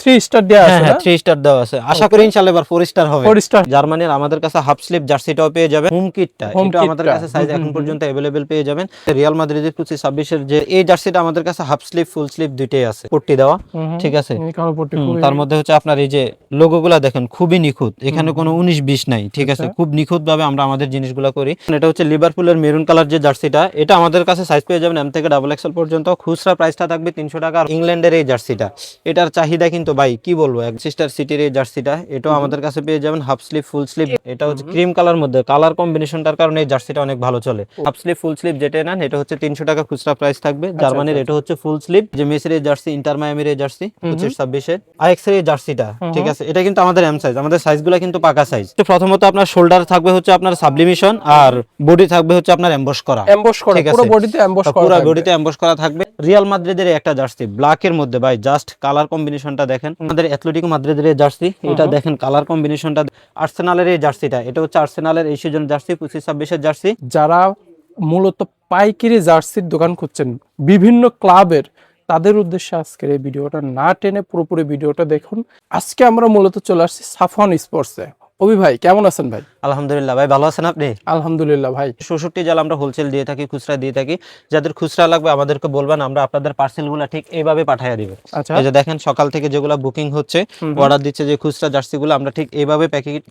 Three star দেওয়া হ্যাঁ আছে হ্যাঁ থ্রি স্টার দেওয়া আছে আশা করি ইনশাআল্লাহ এবার ফোর স্টার হবে ফোর স্টার জার্মানির আমাদের কাছে হাফ স্লিপ জার্সিটাও পেয়ে যাবেন হোম কিটটা Home এটা আমাদের kitটা। কাছে সাইজ হুম, এখন হুম, পর্যন্ত अवेलेबल পেয়ে যাবেন রিয়াল মাদ্রিদের কুচি 26 এর যে এই জার্সিটা আমাদের কাছে হাফ স্লিপ ফুল স্লিপ দুইটাই আছে পট্টি দেওয়া ঠিক আছে কালারপট্টি হুম, খুবই তার মধ্যে হচ্ছে আপনার এই যে লোগোগুলা দেখেন খুবই নিখুঁত এখানে কোনো উনিশ বিশ নাই ঠিক আছে আচ্ছা। খুব নিখুঁত ভাবে আমরা আমাদের জিনিসগুলো করি এটা হচ্ছে লিভারপুলের মেরুন কালার যে জার্সিটা এটা আমাদের কাছে সাইজ পেয়ে যাবেন এম থেকে ডাবল এক্সেল পর্যন্ত খুচরা প্রাইসটা থাকবে তিনশো টাকা আর ইংল্যান্ডের এই জার্সিটা এটার চাহিদা কিন্তু ভাই কি বলব এক সিস্টার সিটির এই জার্সিটা এটাও আমাদের কাছে পেয়ে যাবেন হাফ স্লিভ ফুল স্লিভ এটা হচ্ছে ক্রিম কালার মধ্যে। কালার কম্বিনেশনটার কারণে এই জার্সিটা অনেক ভালো চলে। হাফ স্লিভ ফুল স্লিভ যেটা নেন এটা হচ্ছে তিনশো টাকা খুচরা প্রাইস থাকবে। জার্মানির এটা হচ্ছে ফুল স্লিভ যে মেসির এই জার্সি ইন্টার মায়ামির এই জার্সি পঁচিশ ছাব্বিশের আইএক্স এর এই জার্সিটা ঠিক আছে? এটা কিন্তু আমাদের এম সাইজ আমাদের সাইজগুলো কিন্তু পাকা সাইজ তো প্রথমত আপনার শোল্ডার থাকবে হচ্ছে আপনার সাবলিমিশন আর বডি থাকবে হচ্ছে আপনার এমবস করা। এমবস করা পুরো। বডিতে এমবস করা পুরো বডিতে এমবস করা থাকবে। রিয়াল মাদ্রিদের একটা জার্সি ব্ল্যাক এর মধ্যে ভাই জাস্ট কালার কম্বিনেশনটা দেখেন। আমাদের অ্যাথলেটিকো মাদ্রিদের জার্সি এটা দেখেন কালার কম্বিনেশনটা আর্সেনালের এই জার্সিটা এটা হচ্ছে আর্সেনালের এই সিজন জার্সি পঁচিশ ছাব্বিশের জার্সি যারা মূলত পাইকারি জার্সির দোকান খুঁজছেন বিভিন্ন ক্লাবের তাদের উদ্দেশ্যে আজকের এই ভিডিওটা না টেনে পুরোপুরি ভিডিওটা দেখুন। আজকে আমরা মূলত চলে আসছি সাফন স্পোর্টসে অভি ভাই কেমন আছেন ভাই? আলহামদুলিল্লাহ ভাই ভালো আছেন আপনি? আলহামদুলিল্লাহ ভাই। ষষট্টি জাল আমরা হোলসেল দিয়ে থাকি খুচরা দিয়ে থাকি। যাদের খুচরা লাগবে আমাদেরকে বলবেন আমরা আপনাদের পার্সেলগুলো ঠিক এইভাবে পাঠিয়ে দিব। আচ্ছা। এই যে দেখেন সকাল থেকে যেগুলো বুকিং হচ্ছে অর্ডার দিচ্ছে যে খুচরা জার্সিগুলো আমরা ঠিক এইভাবে প্যাকেট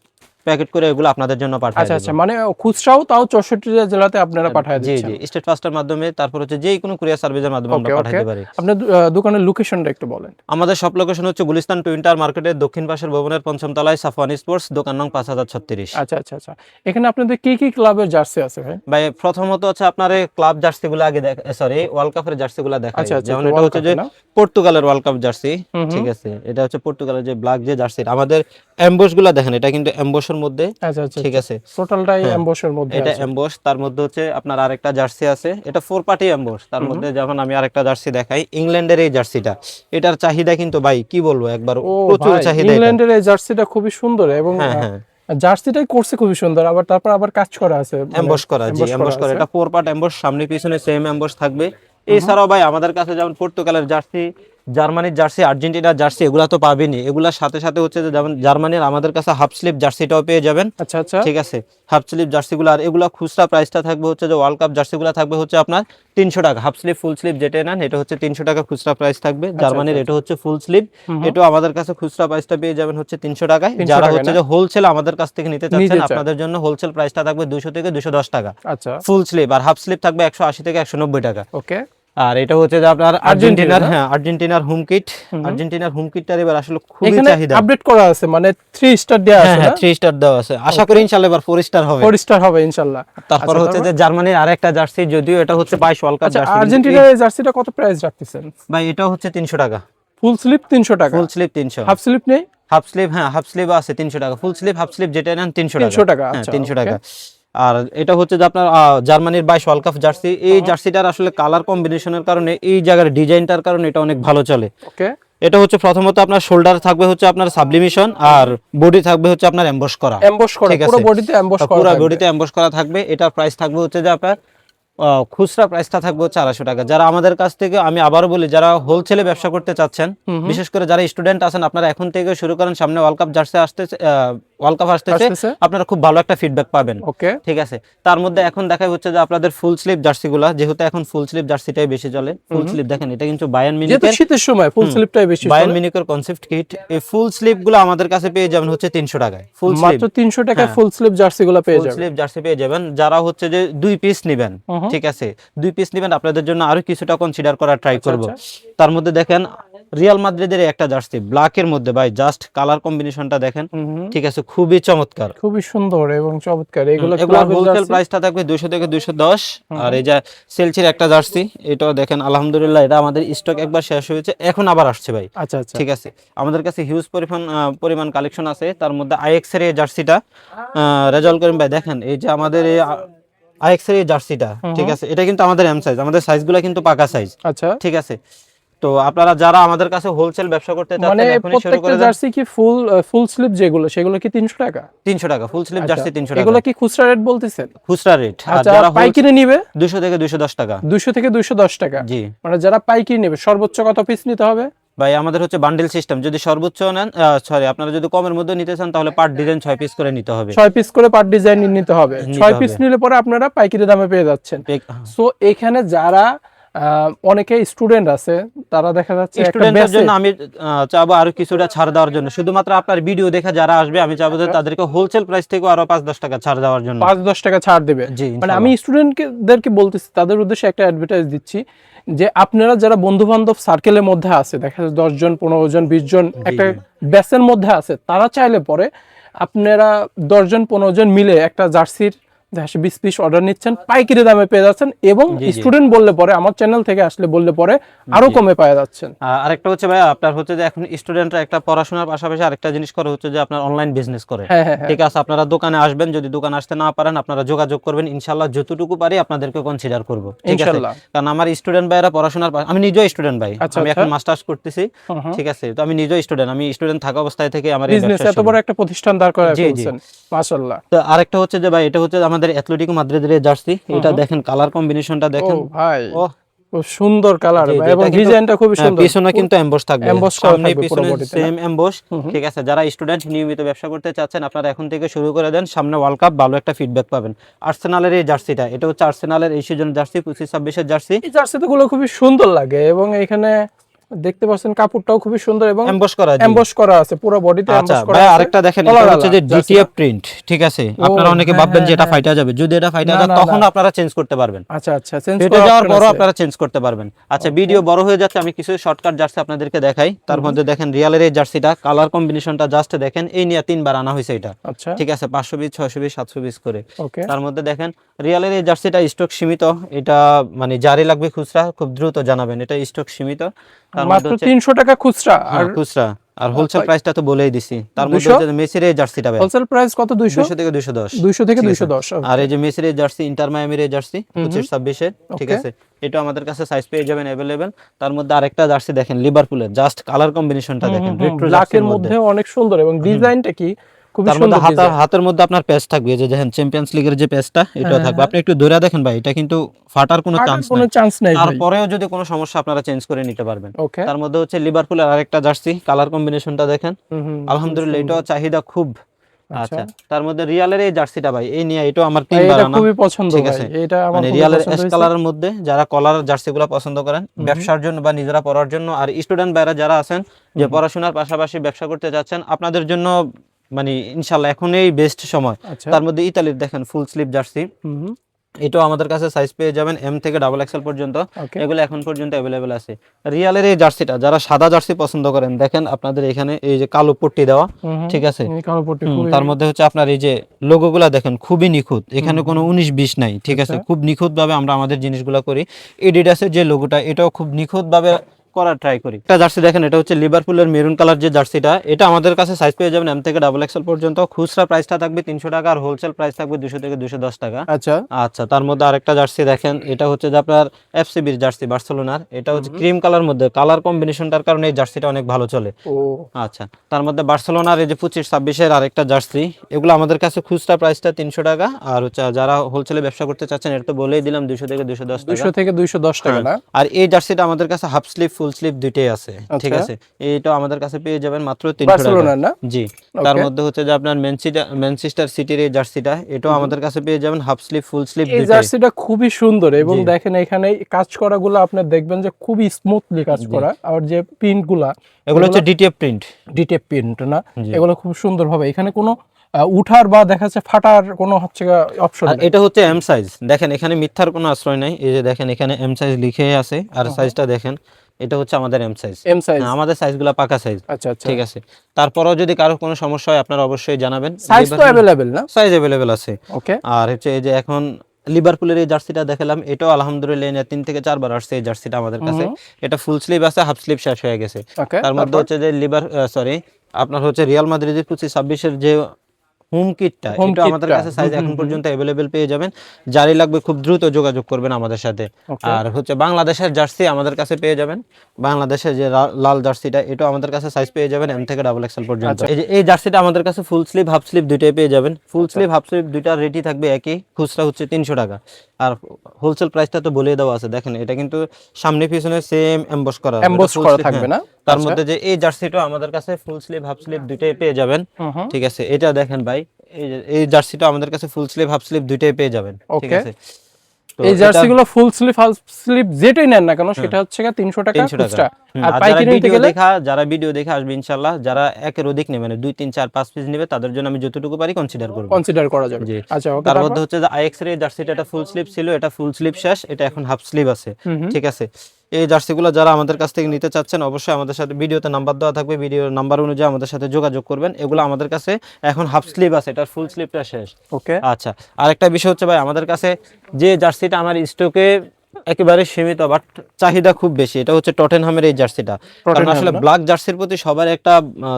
প্যাকেট করে এগুলো আপনাদের জন্য পাঠিয়ে আচ্ছা আচ্ছা মানে খুচরাও তাও চৌষট্টি জেলাতে আপনারা পাঠিয়ে দিচ্ছেন? জি জি স্টেট ফাস্টের মাধ্যমে তারপর হচ্ছে যে কোনো কুরিয়ার সার্ভিসের মাধ্যমে আমরা পাঠাতে পারি। আপনার দোকানের লোকেশনটা একটু বলেন। আমাদের সব লোকেশন হচ্ছে গুলিস্তান টুইন্টার মার্কেটের দক্ষিণ পাশের ভবনের পঞ্চম তলায় সাফওয়ান স্পোর্টস দোকান নং পাঁচ হাজার ছত্রিশ। আচ্ছা আচ্ছা আচ্ছা। এখানে আপনাদের কি কি ক্লাবের জার্সি আছে ভাই? ভাই প্রথমত হচ্ছে আপনার ক্লাব জার্সিগুলো আগে সরি ওয়ার্ল্ড কাপের জার্সিগুলো দেখা আচ্ছা, আচ্ছা, যেমন এটা হচ্ছে যে পর্তুগালের ওয়ার্ল্ড কাপ জার্সি ঠিক আছে? এটা হচ্ছে পর্তুগালের যে ব্ল্যাক যে জার্সি আমাদের অ্যাম্বসগুলা দেখেন এটা কিন্তু অ্যাম্বসের মধ্যে। আচ্ছা আচ্ছা ঠিক আছে। টোটালটাই এমবসের মধ্যে এটা। এমবস তার মধ্যে হচ্ছে আপনার আরেকটা জার্সি আছে। এটা ফোর পার্টি এমবস তার মধ্যে যখন আমি আরেকটা জার্সি দেখাই ইংল্যান্ডের এই জার্সিটা। এটার চাহিদা কিন্তু ভাই কি বলব? একবার প্রচুর চাহিদা ইংল্যান্ডের এই জার্সিটা খুবই সুন্দর এবং হ্যাঁ হ্যাঁ। জার্সিটাই করছে খুবই সুন্দর আবার তারপর আবার কাজ করা আছে। মানে এমবস করা জি এমবস করা এটা ফোর পার্ট এমবস সামনে পিছনে সেম এমবস থাকবে। এছাড়াও ভাই আমাদের কাছে যেমন পর্তুগালের জার্সি জার্মানির জার্সি আর্জেন্টিনার জার্সি এগুলা তো পাবেনই। এগুলার সাথে সাথে হচ্ছে যে যেমন জার্মানির আমাদের কাছে হাফ স্লিপ জার্সিটাও পেয়ে যাবেন। আচ্ছা আচ্ছা। ঠিক আছে? হাফ স্লিপ জার্সিগুলো আর এগুলা খুচরা প্রাইসটা থাকবে হচ্ছে যে ওয়ার্ল্ড কাপ জার্সিগুলো থাকবে হচ্ছে আপনার তিনশো টাকা। হাফ স্লিপ ফুল স্লিপ যেটা নেন এটা হচ্ছে তিনশো টাকা খুচরা প্রাইস থাকবে। আচ্ছা, জার্মানির এটা হচ্ছে ফুল স্লিপ। এটাও আমাদের কাছে খুচরা প্রাইসটা পেয়ে যাবেন হচ্ছে তিনশো টাকায়। যারা হচ্ছে যে হোলসেল আমাদের কাছ থেকে নিতে চাচ্ছেন আপনাদের জন্য হোলসেল প্রাইসটা থাকবে দুশো থেকে দুশো দশ টাকা। আচ্ছা। ফুল স্লিপ আর হাফ স্লিপ থাকবে একশো আশি থেকে একশো নব্বই টাকা। ওকে। আর এটা হচ্ছে যে আপনার আর্জেন্টিনার হ্যাঁ আর্জেন্টিনার হোম। কিট আর্জেন্টিনার হোম কিটটার এবার আসলে খুবই চাহিদা। আপডেট করা আছে মানে থ্রি স্টার দেওয়া আছে হ্যাঁ থ্রি স্টার দেওয়া আছে। আশা করি ইনশাল্লাহ এবার ফোর স্টার হবে। ফোর স্টার হবে ইনশাল্লাহ। তারপর আচ্ছা, হচ্ছে যে জার্মানির আরেকটা জার্সি যদিও এটা হচ্ছে বাইশ ওয়ার্ল্ড কাপ জার্সি আর্জেন্টিনার এই জার্সিটা কত প্রাইস রাখতেছেন? ভাই এটা হচ্ছে তিনশো টাকা। ফুল স্লিপ তিনশো টাকা? ফুল স্লিপ তিনশো। হাফ স্লিপ নেই? হাফ স্লিপ হ্যাঁ হাফ স্লিভ আছে তিনশো টাকা। ফুল স্লিভ হাফ স্লিভ যেটা নেন তিনশো টাকা। 300 টাকা, হ্যাঁ আচ্ছা. টাকা। আর এটা হচ্ছে যে আপনার জার্মানির বাইশ ওয়ার্ল্ড কাপ জার্সি এই জার্সিটার আসলে কালার কম্বিনেশনের কারণে এই জায়গার ডিজাইনটার কারণে এটা অনেক ভালো চলে। ওকে এটা হচ্ছে প্রথমত আপনার শোল্ডার থাকবে হচ্ছে আপনার সাবলিমিশন আর বডি থাকবে হচ্ছে আপনার এমবস করা। এমবস করা পুরো বডিতে এমবস করা পুরো থাকবে। বডিতে এমবস করা থাকবে। এটার প্রাইস থাকবে হচ্ছে যে আপনার খুচরা প্রাইসটা থাকবে হচ্ছে আড়াইশো টাকা। যারা আমাদের কাছ থেকে আমি আবারও বলি যারা হোলসেলে ব্যবসা করতে চাচ্ছেন বিশেষ করে যারা স্টুডেন্ট আছেন আপনারা এখন থেকে শুরু করেন সামনে ওয়ার্ল্ড কাপ জার্সি আসতে ওয়ার্ল্ড কাপ আসতেছে। আপনারা খুব ভালো একটা ফিডব্যাক পাবেন। ওকে ঠিক আছে? তার মধ্যে এখন দেখা হচ্ছে যে আপনাদের ফুল স্লিভ জার্সিগুলা যেহেতু এখন ফুল স্লিভ জার্সিটাই বেশি চলে ফুল স্লিভ দেখেন এটা কিন্তু বায়ান মিনিকের শীতের সময় ফুল স্লিপটাই বেশি বায়ান। মিনিকের কনসেপ্ট কিট এই ফুল স্লিভগুলো আমাদের কাছে পেয়ে যাবেন হচ্ছে তিনশো টাকায়। ফুল স্লিভ মাত্র তিনশো টাকায়। ফুল স্লিপ জার্সি গুলো পেয়ে ফুল যাবে স্লিভ জার্সি পেয়ে যাবেন যারা হচ্ছে যে দুই পিস নেবেন। ঠিক আছে দুই পিস নেবেন আপনাদের জন্য আরও কিছুটা কনসিডার করার ট্রাই করব। তার মধ্যে দেখেন রিয়াল মাদ্রিদের একটা জার্সি ব্ল্যাক এর মধ্যে ভাই জাস্ট কালার কম্বিনেশনটা দেখেন। ঠিক আছে খুবই চমৎকার। খুবই সুন্দর এবং চমৎকার। এগুলো হোলসেল প্রাইসটা থাকবে দুশো থেকে দুশো। দশ আর এই যে সেলসির একটা জার্সি এটাও দেখেন আলহামদুলিল্লাহ এটা আমাদের স্টক একবার শেষ হয়েছে এখন আবার আসছে ভাই। আচ্ছা আচ্ছা। ঠিক আছে আমাদের কাছে হিউজ পরিমাণ পরিমাণ কালেকশন আছে তার মধ্যে আইএক্স এর এই জার্সিটা রেজাল্ট করিম ভাই দেখেন এই যে আমাদের এই এই জার্সিটা ঠিক আছে? এটা কিন্তু আমাদের এম সাইজ আমাদের সাইজগুলো কিন্তু পাকা সাইজ আচ্ছা। ঠিক আছে? তো আপনারা যারা আমাদের কাছে হোলসেল ব্যবসা করতে মানে চাচ্ছেন এখনই শুরু প্রত্যেকটা করে জার্সি কি ফুল ফুল স্লিপ যেগুলো সেগুলো কি তিনশো টাকা? 300 টাকা ফুল স্লিভ আচ্ছা, জার্সি 300 টাকা। এগুলো কি খুচরা রেট বলতেছেন? খুচরা রেট আর আচ্ছা যারা পাইকারি নিবে? 200 থেকে 210 টাকা। দুশো থেকে দুশো দশ টাকা। জি। মানে যারা পাইকারি নেবে সর্বোচ্চ কত পিস নিতে হবে? ভাই আমাদের হচ্ছে বান্ডেল সিস্টেম যদি সর্বোচ্চ নেন সরি আপনারা যদি কমের মধ্যে নিতে চান তাহলে পার ডিজাইন ছয় পিস করে নিতে হবে। ছয় পিস করে পার ডিজাইন নিতে হবে। ছয় পিস নিলে পরে আপনারা পাইকারি দামে পেয়ে যাচ্ছেন। সো এখানে যারা অনেকে স্টুডেন্ট আছে তারা দেখা যাচ্ছে স্টুডেন্টদের জন্য আমি চাবো আরও কিছুটা ছাড় দেওয়ার জন্য। শুধুমাত্র আপনার ভিডিও দেখে যারা আসবে আমি চাবো আচ্ছা। যে তাদেরকে হোলসেল প্রাইস থেকে আরও পাঁচ দশ টাকা ছাড় দেওয়ার জন্য। পাঁচ দশ টাকা ছাড় দেবে। জি মানে আমি স্টুডেন্টদেরকে বলতেছি তাদের উদ্দেশ্যে একটা অ্যাডভার্টাইজ দিচ্ছি। যে আপনারা যারা বন্ধু বান্ধব সার্কেলের মধ্যে আছে দেখা যাচ্ছে দশ জন পনেরো জন বিশ জন একটা ব্যাচের মধ্যে আছে তারা চাইলে পরে আপনারা দশজন পনেরো জন মিলে একটা জার্সির দেখা বিশ পিস অর্ডার নিচ্ছেন পাইকারি দামে পেয়ে যাচ্ছেন এবং। স্টুডেন্ট বললে পরে আমার চ্যানেল থেকে আসলে বললে পরে আরও কমে পাওয়া যাচ্ছেন। আরেকটা হচ্ছে ভাই আপনার হচ্ছে যে এখন স্টুডেন্টরা একটা পড়াশোনার পাশাপাশি আরেকটা জিনিস করে হচ্ছে যে আপনার অনলাইন বিজনেস করে। হ্যাঁ হ্যাঁ হ্যাঁ। ঠিক আছে আপনারা দোকানে আসবেন যদি দোকানে আসতে না পারেন আপনারা যোগাযোগ করবেন ইনশাল্লাহ যতটুকু পারি আপনাদেরকে কনসিডার করব। ঠিক আছে? কারণ আমার স্টুডেন্ট ভাইরা পড়াশোনার আমি নিজেও স্টুডেন্ট ভাই। আচ্ছা, আমি আচ্ছা। এখন মাস্টার্স করতেছি। ঠিক আছে? তো আমি নিজেও স্টুডেন্ট আমি স্টুডেন্ট থাকা অবস্থায় থেকে আমার বিজনেস এত বড় একটা প্রতিষ্ঠান দাঁড়। ফেলছেন মাশাআল্লাহ। তো আরেকটা হচ্ছে যে ভাই এটা হচ্ছে আমাদের অ্যাথলেটিকো মাদ্রিদের জার্সি এটা দেখেন কালার কম্বিনেশনটা দেখেন। ভাই ও। খুব সুন্দর কালার এবং ডিজাইনটা খুবই হ্যাঁ, সুন্দর। পিছনে কিন্তু এমবস থাকবে। করা সামনে পিছনে? সেম এমবস ঠিক আছে যারা স্টুডেন্ট নিয়মিত ব্যবসা করতে চাচ্ছেন আপনারা এখন থেকে শুরু করে দেন সামনে ওয়ার্ল্ড কাপ ভালো একটা ফিডব্যাক পাবেন। আর্সেনালের এই জার্সিটা এটা হচ্ছে আর্সেনালের এই সিজনের জার্সি পঁচিশ ছাব্বিশের জার্সি এই জার্সিতে গুলো খুবই সুন্দর লাগে এবং এখানে দেখতে পাচ্ছেন কাপড়টাও খুবই সুন্দর এবং এমবস করা। এমবস করা আছে পুরো বডিতে আচ্ছা এমবস করা ভাই আছে। আরেকটা দেখেন এটা হচ্ছে যে ডিটিএফ প্রিন্ট ঠিক আছে? আপনারা অনেকে হ্যাঁ, ভাববেন যে হ্যাঁ, এটা হ্যাঁ। ফাইটা যাবে যদি এটা ফাইটা যায় তখন আপনারা চেঞ্জ করতে পারবেন। আচ্ছা আচ্ছা চেঞ্জ ফেটে যাওয়ার পরও আপনারা চেঞ্জ করতে পারবেন। আচ্ছা ভিডিও বড় হয়ে যাচ্ছে আমি কিছু শর্টকাট জার্সি আপনাদেরকে দেখাই। তার মধ্যে দেখেন রিয়ালের এই জার্সিটা কালার কম্বিনেশনটা জাস্ট দেখেন এই নিয়ে তিনবার আনা হয়েছে এটা। আচ্ছা। ঠিক আছে পাঁচশো পিস ছয়শো পিস সাতশো পিস করে। তার মধ্যে দেখেন রিয়ালের এই জার্সিটা স্টক সীমিত এটা মানে জারি লাগবে খুচরা খুব দ্রুত জানাবেন এটা স্টক সীমিত। মাত্র হচ্ছে- তিনশো টাকা খুচরা আর হ্যাঁ, খুচরা। আর হোলসেল প্রাইসটা তো বলেই দিছি। তার মধ্যে 200? মেসির এই জার্সিটা ভাই। হোলসেল প্রাইস কত দুইশো? দুশো থেকে দুশো দশ। দুইশো থেকে ঠিক দুইশো আছে। দশ আর এই যে মেসির এই জার্সি ইন্টার মায়ামির এই জার্সি পঁচিশ ছাব্বিশের ঠিক আছে? এটা আমাদের কাছে সাইজ পেয়ে যাবেন অ্যাভেলেবেল তার মধ্যে আরেকটা জার্সি দেখেন লিভারপুলের জাস্ট কালার কম্বিনেশনটা দেখেন ব্ল্যাকের জার্সির মধ্যে। অনেক সুন্দর এবং ডিজাইনটা কি? তার মধ্যে সুন্দর হাতের মধ্যে আপনার প্যাচ থাকবে যে দেখেন চ্যাম্পিয়ন্স লিগের যে প্যাচটা এটাও হ্যাঁ, থাকবে। আপনি একটু ধরে দেখেন ভাই এটা কিন্তু ফাটার কোনো চান্স কোনো চান্স নাই তারপরেও যদি কোনো সমস্যা আপনারা চেঞ্জ করে নিতে পারবেন। তার মধ্যে হচ্ছে লিভারপুলের আরেকটা জার্সি কালার কম্বিনেশনটা দেখেন। আলহামদুলিল্লাহ চাহিদা খুব। আচ্ছা। তার মধ্যে রিয়ালের এই জার্সিটা ভাই এই নিয়ে এটাও আমার তিনবার এটা আনা। খুবই পছন্দ ঠিক আছে। এটা আমার মানে রিয়ালের এস কালারের মধ্যে যারা কলার জার্সিগুলো পছন্দ করেন ব্যবসার জন্য বা নিজেরা পড়ার জন্য আর স্টুডেন্ট ভাইরা যারা আছেন যে পড়াশোনার পাশাপাশি ব্যবসা করতে যাচ্ছেন আপনাদের জন্য মানে ইনশাল্লাহ এখনই বেস্ট সময়। আচ্ছা। তার মধ্যে ইতালির দেখেন ফুল স্লিভ জার্সি এটাও আমাদের কাছে সাইজ পেয়ে যাবেন এম থেকে ডাবল এক্সেল পর্যন্ত। এগুলো এখন পর্যন্ত অ্যাভেলেবেল আছে। রিয়ালের এই জার্সিটা যারা সাদা জার্সি পছন্দ করেন দেখেন আপনাদের এখানে এই যে কালো পট্টি দেওয়া ঠিক আছে? এই তার মধ্যে হচ্ছে আপনার এই যে লোগোগুলা দেখেন খুবই নিখুঁত। এখানে কোনো উনিশ বিশ নাই ঠিক আছে? আচ্ছা। খুব নিখুঁত ভাবে আমরা আমাদের জিনিসগুলো করি। এডিডাসের যে লোগোটা এটাও খুব নিখুঁত ভাবে করার ট্রাই করি। একটা জার্সি দেখেন এটা হচ্ছে লিভারপুলের মেরুন কালার যে জার্সিটা এটা আমাদের কাছে সাইজ পেয়ে যাবেন এম থেকে ডাবল এক্সেল পর্যন্ত। খুচরা প্রাইসটা থাকবে তিনশো টাকা আর হোলসেল প্রাইস থাকবে দুশো থেকে দুশো দশ টাকা। আচ্ছা। আচ্ছা তার মধ্যে আরেকটা জার্সি দেখেন এটা হচ্ছে যে আপনার এফসিবির জার্সি বার্সেলোনার। এটা হচ্ছে ক্রিম কালার মধ্যে কালার কম্বিনেশনটার কারণে এই জার্সিটা অনেক ভালো চলে। আচ্ছা তার মধ্যে বার্সেলোনার এই যে পঁচিশ ছাব্বিশের আরেকটা জার্সি এগুলো আমাদের কাছে খুচরা প্রাইসটা তিনশো টাকা। আর হচ্ছে যারা হোলসেলে ব্যবসা করতে চাচ্ছেন এটা তো বলেই দিলাম দুশো থেকে দুশো দশ টাকা। দুইশো থেকে দুইশো দশ টাকা আর এই জার্সিটা আমাদের কাছে হাফ স্লিভ ফুল স্লিভ দুইটাই আছে ঠিক আচ্ছা। আছে? এইটা আমাদের কাছে পেয়ে যাবেন মাত্র তিনশো টাকা। না? জি। তার মধ্যে হচ্ছে যে আপনার ম্যানচেস্টার সিটির এই জার্সিটা এটাও আমাদের কাছে পেয়ে যাবেন হাফ স্লিভ ফুল স্লিভ এই জার্সিটা খুবই সুন্দর এবং দেখেন এখানে কাজ করা গুলো আপনি দেখবেন যে খুবই স্মুথলি কাজ করা। আর যে প্রিন্টগুলা এগুলো হচ্ছে ডিটিএফ প্রিন্ট ডিটেপ প্রিন্ট না? এগুলো খুব সুন্দর ভাবে এখানে কোনো উঠার বা দেখা যাচ্ছে ফাটার কোনো হচ্ছে অপশন এটা হচ্ছে এম সাইজ দেখেন এখানে মিথ্যার কোনো আশ্রয় নাই। এই যে দেখেন এখানে এম সাইজ লিখে আছে। আর সাইজটা দেখেন। এটা হচ্ছে আমাদের এম সাইজ এম সাইজ আমাদের সাইজগুলো পাকা সাইজ আচ্ছা আচ্ছা। ঠিক আছে। তারপরেও যদি কারও কোনো সমস্যা হয় আপনারা অবশ্যই জানাবেন। সাইজ তো অ্যাভেলেবেল না? সাইজ অ্যাভেলেবেল আছে। ওকে আর হচ্ছে এই যে এখন লিভারপুলের এই জার্সিটা দেখালাম এটাও আলহামদুলিল্লাহ তিন থেকে চারবার আসছে এই জার্সিটা আমাদের কাছে। এটা ফুল স্লিভ আছে হাফ স্লিভ শেষ হয়ে গেছে। তার মধ্যে হচ্ছে যে লিভার সরি আপনার হচ্ছে রিয়াল মাদ্রিদের পঁচিশ ছাব্বিশের যে হোম কিটটা এটা আমাদের কাছে সাইজ এখন পর্যন্ত অ্যাভেলেবেল পেয়ে যাবেন। জারি লাগবে খুব দ্রুত যোগাযোগ করবেন আমাদের সাথে। আর হচ্ছে বাংলাদেশের জার্সি আমাদের কাছে পেয়ে যাবেন। বাংলাদেশের যে লাল জার্সিটা এটাও আমাদের কাছে সাইজ পেয়ে যাবেন এম থেকে ডাবল এক্সেল পর্যন্ত। আচ্ছা। এই যে এই জার্সিটা আমাদের কাছে ফুল স্লিভ হাফ স্লিভ দুইটাই পেয়ে যাবেন। ফুল স্লিভ হাফ স্লিভ দুইটা রেটই থাকবে একই। খুচরা হচ্ছে তিনশো টাকা। আর হোলসেল প্রাইসটা তো বলে দেওয়া আছে। দেখেন এটা কিন্তু সামনে পিছনে সেম এমবস করা এমবস করা থাকবে হ্যাঁ। না? তার আচ্ছা। মধ্যে যে এই জার্সিটা আমাদের কাছে ফুল স্লিভ হাফ স্লিভ দুইটাই পেয়ে যাবেন। ঠিক আছে এটা দেখেন ভাই এই জার্সিটা আমাদের কাছে ফুল স্লিভ হাফ স্লিভ দুইটাই পেয়ে যাবেন। ঠিক আছে? এই এটা- জার্সি গুলো ফুল স্লিভ হাফ স্লিভ যেটাই নেন না কেন সেটা হচ্ছে তিনশো টাকা 300 টাকা। খুচরা আর পাইকারি নিতে ভিডিও গেলে দেখা যারা ভিডিও দেখে আসবে ইনশাল্লাহ যারা একের অধিক নেবে মানে দুই তিন চার পাঁচ পিস নেবে তাদের জন্য আমি যতটুকু পারি কনসিডার করব। কনসিডার করা যাবে। আচ্ছা তার মধ্যে হচ্ছে যে আইএক্স এর জার্সিটা এটা ফুল স্লিভ ছিল এটা ফুল স্লিভ শেষ এটা এখন হাফ স্লিভ আছে। ঠিক আছে? এই জার্সিগুলো যারা আমাদের কাছ থেকে নিতে চাচ্ছেন অবশ্যই আমাদের সাথে ভিডিওতে নাম্বার দেওয়া থাকবে। ভিডিওর নাম্বার অনুযায়ী আমাদের সাথে যোগাযোগ করবেন। এগুলো আমাদের কাছে এখন হাফ স্লিভ আছে এটা ফুল স্লিভটা শেষ। ওকে। আচ্ছা আরেকটা বিষয় হচ্ছে ভাই আমাদের কাছে যে জার্সিটা আমার স্টকে একেবারে সীমিত বাট চাহিদা খুব বেশি এটা হচ্ছে টটেনহামের এই জার্সিটা। কারণ আসলে ব্ল্যাক জার্সির প্রতি সবার একটা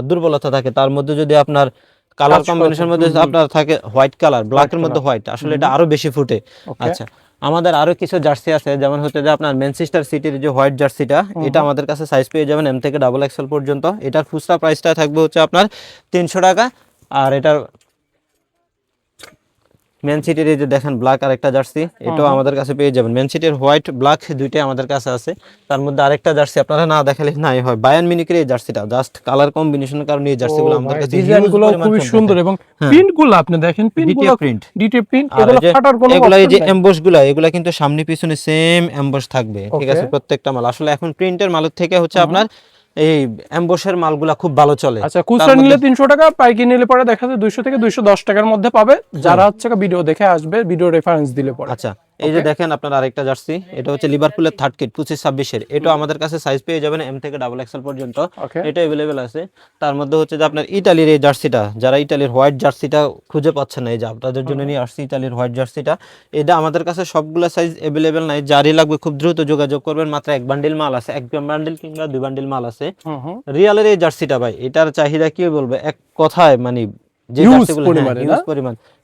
দুর্বলতা থাকে। তার মধ্যে যদি আপনার কালার কম্বিনেশন মধ্যে আপনার থাকে হোয়াইট কালার ব্ল্যাকের মধ্যে হোয়াইট আসলে এটা আরও বেশি ফুটে। আচ্ছা আমাদের আরও কিছু জার্সি আছে যেমন হচ্ছে যে আপনার ম্যানচেস্টার সিটির যে হোয়াইট জার্সিটা এটা আমাদের কাছে সাইজ পেয়ে যাবেন এম থেকে ডাবল এক্সেল পর্যন্ত। এটার খুচরা প্রাইসটা থাকবে হচ্ছে আপনার তিনশো টাকা আর এটার ম্যান সিটির এই যে দেখেন ব্ল্যাক আরেকটা জার্সি এটাও আমাদের কাছে পেয়ে যাবেন। ম্যান সিটির হোয়াইট ব্ল্যাক দুইটাই আমাদের কাছে আছে। তার মধ্যে আরেকটা জার্সি আপনারা না দেখালে নাই হয়। বায়ান মিনিকের এই জার্সিটা জাস্ট কালার কম্বিনেশনের কারণে এই জার্সিগুলো আমাদের কাছে ডিজাইন huge গুলো পরিমাণ খুবই চলতে সুন্দর এবং প্রিন্টগুলো আপনি দেখেন প্রিন্টগুলো প্রিন্ট ডিটে প্রিন্ট এগুলো ফাটার কোনো এগুলা এই যে option নাই। এমবসগুলা এগুলা কিন্তু সামনে পিছনে সেম এমবস থাকবে ঠিক আছে? প্রত্যেকটা মাল। আসলে এখন প্রিন্টের মালের থেকে হচ্ছে আপনার এই অ্যাম্বোসের মালগুলা খুব ভালো চলে। আচ্ছা খুচরা নিলে তিনশো টাকা পাইকারি নিলে পরে দেখা যায় দুইশো থেকে দুইশো দশ টাকার মধ্যে পাবে। যারা হচ্ছে ভিডিও দেখে আসবে ভিডিও রেফারেন্স দিলে পরে। আচ্ছা। এই যে দেখেন আপনার আরেকটা জার্সি এটা হচ্ছে লিভারপুলের থার্ড কিট পঁচিশ ছাব্বিশের। এটা আমাদের কাছে সাইজ পেয়ে যাবেন এম থেকে ডাবল এক্সেল পর্যন্ত। এটা অ্যাভেলেবেল আছে। তার মধ্যে হচ্ছে যে আপনার ইটালির এই জার্সিটা যারা ইটালির হোয়াইট জার্সিটা খুঁজে পাচ্ছেন না এই যে আপনাদের জন্য নিয়ে আসছি ইটালির হোয়াইট জার্সিটা এটা আমাদের কাছে সবগুলো সাইজ অ্যাভেলেবেল নাই। যারই লাগবে খুব দ্রুত যোগাযোগ করবেন মাত্র এক বান্ডিল মাল আছে এক বান্ডিল কিংবা দুই বান্ডিল মাল আছে। রিয়ালের এই জার্সিটা ভাই এটার চাহিদা কি বলবে? এক কথায় মানে যে Huge জার্সিগুলো পরিমাণে, হিউজ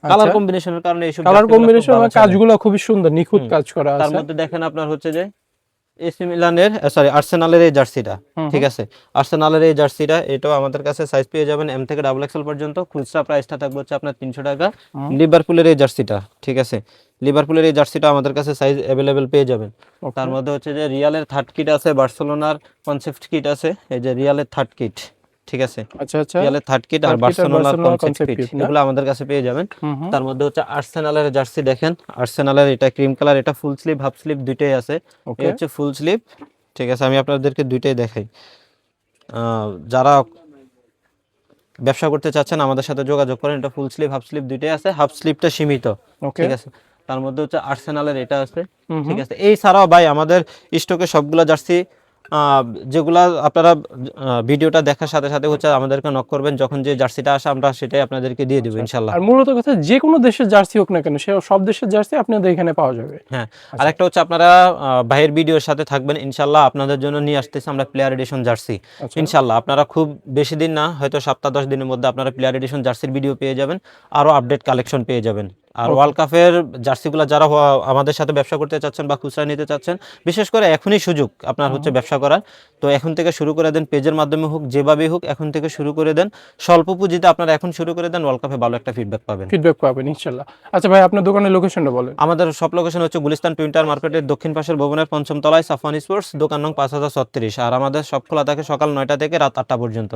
কালার আচ্ছা। কম্বিনেশনের কারণে এইসব কালার কম্বিনেশন কাজগুলো খুবই সুন্দর নিখুঁত কাজ করা তার মধ্যে দেখেন আপনার হচ্ছে যে এসি মিলানের সরি আর্সেনালের এই জার্সিটা ঠিক আছে? আর্সেনালের এই জার্সিটা এটাও আমাদের কাছে সাইজ পেয়ে যাবেন এম থেকে ডাবল এক্সেল পর্যন্ত। খুচরা প্রাইসটা থাকবে হচ্ছে আপনার তিনশো টাকা। লিভারপুলের এই জার্সিটা ঠিক আছে? লিভারপুলের এই জার্সিটা আমাদের কাছে সাইজ অ্যাভেলেবেল পেয়ে যাবেন। তার মধ্যে হচ্ছে যে রিয়ালের থার্ড কিট আছে বার্সেলোনার কনসেপ্ট কিট আছে। এই যে রিয়ালের থার্ড কিট ঠিক আছে? আচ্ছা আচ্ছা। রিয়ালের থার্ড কিট আর বার্সেলোনার কনসেপ্ট কিট এগুলো আমাদের কাছে পেয়ে যাবেন। তার মধ্যে হচ্ছে আর্সেনালের জার্সি দেখেন। আর্সেনালের এটা ক্রিম কালার এটা ফুল স্লিভ হাফ স্লিভ দুইটাই আছে। ওকে হচ্ছে ফুল স্লিভ ঠিক আছে আমি আপনাদেরকে দুইটাই দেখাই। যারা ব্যবসা করতে চাচ্ছেন আমাদের সাথে যোগাযোগ করেন। এটা ফুল স্লিভ হাফ স্লিভ দুইটাই আছে। হাফ স্লিভটা সীমিত। ঠিক আছে? তার মধ্যে হচ্ছে আর্সেনালের এটা আছে। ঠিক আছে? এই ছাড়াও ভাই আমাদের স্টকে সবগুলা জার্সি যেগুলা আপনারা ভিডিওটা দেখার সাথে সাথে হচ্ছে আমাদেরকে নক করবেন যখন যে জার্সিটা আসে আমরা সেটাই আপনাদেরকে দিয়ে দেবো ইনশাল্লাহ। আর মূলত কথা যে কোনো দেশের জার্সি হোক না কেন সে সব দেশের জার্সি আপনাদের এখানে পাওয়া যাবে। হ্যাঁ আরেকটা হচ্ছে আপনারা ভাইয়ের ভিডিওর সাথে থাকবেন ইনশাল্লাহ আপনাদের জন্য নিয়ে আসতেছি আমরা প্লেয়ার এডিশন জার্সি। আচ্ছা। ইনশাল্লাহ আপনারা খুব বেশি দিন না হয়তো সপ্তাহ দশ দিনের মধ্যে আপনারা প্লেয়ার এডিশন জার্সির ভিডিও পেয়ে যাবেন আরও আপডেট কালেকশন পেয়ে যাবেন। আর ওয়ার্ল্ড কাপের জার্সিগুলো যারা আমাদের সাথে ব্যবসা করতে চাচ্ছেন বা খুচরা নিতে চাচ্ছেন বিশেষ করে এখনই সুযোগ আপনার হচ্ছে ব্যবসা করার। তো এখন থেকে শুরু করে দেন পেজের মাধ্যমে হোক যেভাবেই হোক এখন থেকে শুরু করে দেন। স্বল্প পুঁজিতে আপনারা এখন শুরু করে দেন ওয়ার্ল্ড কাপে ভালো একটা ফিডব্যাক পাবেন। ফিডব্যাক পাবেন ইনশাল্লাহ। আচ্ছা ভাই আপনার দোকানের লোকেশনটা বলেন। আমাদের সব লোকেশন হচ্ছে গুলিস্তান টুইন্টার মার্কেটের দক্ষিণ পাশের ভবনের পঞ্চম তলায় সাফান স্পোর্টস দোকান নং পাঁচ হাজার ছত্রিশ। আর আমাদের সব খোলা থাকে সকাল নয়টা থেকে রাত আটটা পর্যন্ত।